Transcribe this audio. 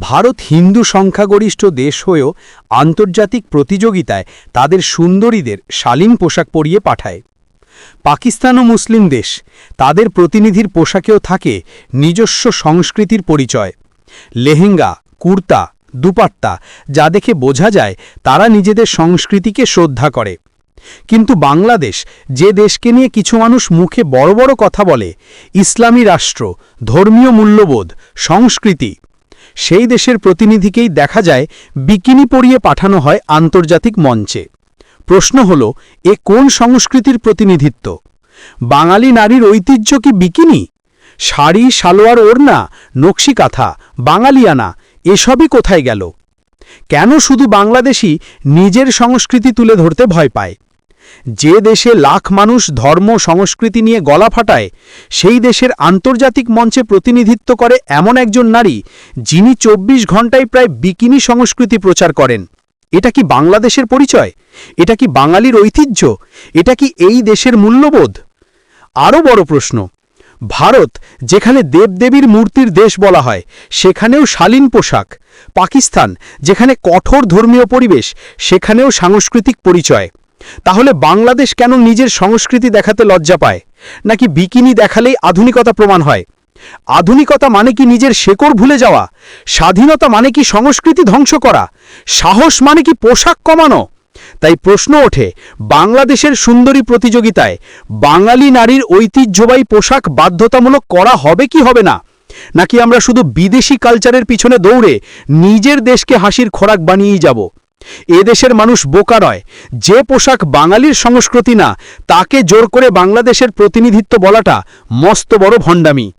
ভারত হিন্দু সংখ্যাগরিষ্ঠ দেশ হয়েও আন্তর্জাতিক প্রতিযোগিতায় তাদের সুন্দরীদের শালীন পোশাক পরিয়ে পাঠায়। পাকিস্তানও মুসলিম দেশ তাদের প্রতিনিধির পোশাকেও থাকে নিজস্ব সংস্কৃতির পরিচয়। লেহেঙ্গা, কুর্তা, দুপাট্টা, যা দেখে বোঝা যায় তারা নিজেদের সংস্কৃতিকে শ্রদ্ধা করে। কিন্তু বাংলাদেশ যে দেশকে নিয়ে কিছু মানুষ মুখে বড় বড় কথা বলে, ইসলামী রাষ্ট্র, ধর্মীয় মূল্যবোধ, সংস্কৃতি সেই দেশের প্রতিনিধিকেই দেখা যায় বিকিনি পরিয়ে পাঠানো হয় আন্তর্জাতিক মঞ্চে। প্রশ্ন হল, এ কোন সংস্কৃতির প্রতিনিধিত্ব? বাঙালি নারীর ঐতিহ্য কি বিকিনি? শাড়ি, সালোয়ার ওড়না, নকশিকাথা, বাঙালিয়ানা, এসবই কোথায় গেল? কেন শুধু বাংলাদেশি নিজের সংস্কৃতি তুলে ধরতে ভয় পায়? যে দেশে লাখ মানুষ ধর্ম, সংস্কৃতি নিয়ে গলা ফাটায়, সেই দেশের আন্তর্জাতিক মঞ্চে প্রতিনিধিত্ব করে এমন একজন নারী যিনি ২৪ ঘন্টায় প্রায় বিকিনি সংস্কৃতি প্রচার করেন। এটা কি বাংলাদেশের পরিচয়? এটা কি বাঙালির ঐতিহ্য? এটা কি এই দেশের মূল্যবোধ? আরও বড় প্রশ্ন, ভারত, যেখানে দেবদেবীর মূর্তির দেশ বলা হয়, সেখানেও শালীন পোশাক। পাকিস্তান, যেখানে কঠোর ধর্মীয় পরিবেশ, সেখানেও সাংস্কৃতিক পরিচয়। তাহলে বাংলাদেশ কেন নিজের সংস্কৃতি দেখাতে লজ্জা পায়? নাকি বিকিনি দেখালেই আধুনিকতা প্রমাণ হয়? আধুনিকতা মানে কি নিজের শেকড় ভুলে যাওয়া? স্বাধীনতা মানে কি সংস্কৃতি ধ্বংস করা? সাহস মানে কি পোশাক কমানো? তাই প্রশ্ন ওঠে, বাংলাদেশের সুন্দরী প্রতিযোগিতায় বাঙালি নারীর ঐতিহ্যবাহী পোশাক বাধ্যতামূলক করা হবে কি হবে না? নাকি আমরা শুধু বিদেশি কালচারের পিছনে দৌড়ে নিজের দেশকে হাসির খোরাক বানিয়েই যাব? এদেশের মানুষ বোকা নয়। যে পোশাক বাঙালির সংস্কৃতি না, তাকে জোর করে বাংলাদেশের প্রতিনিধিত্ব বলাটা মস্ত বড় ভণ্ডামি।